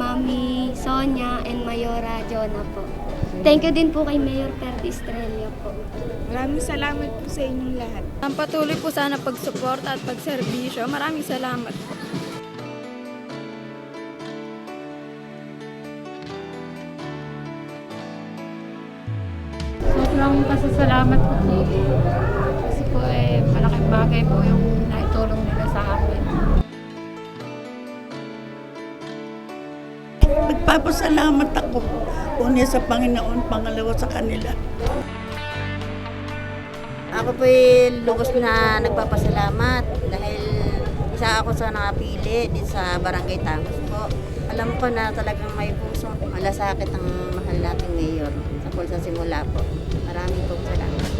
Mami Sonia and Mayora Jonah po. Thank you din po kay Mayor Perdi Estrella po. Maraming salamat po sa inyong lahat. Ang patuloy po sana pagsuporta at pagserbisyo. Maraming salamat po. Sobrang pasasalamat ko po. Kasi po eh, malaking bagay po yung Nagpapasalamat ako. Una sa Panginoon, pangalawa sa kanila. Ako po lubos na nagpapasalamat dahil isa ako sa nakapili din sa Barangay Tangos po. Alam ko na talagang may puso malasakit ang mahal nating mayor sa simula po. Maraming po salamat.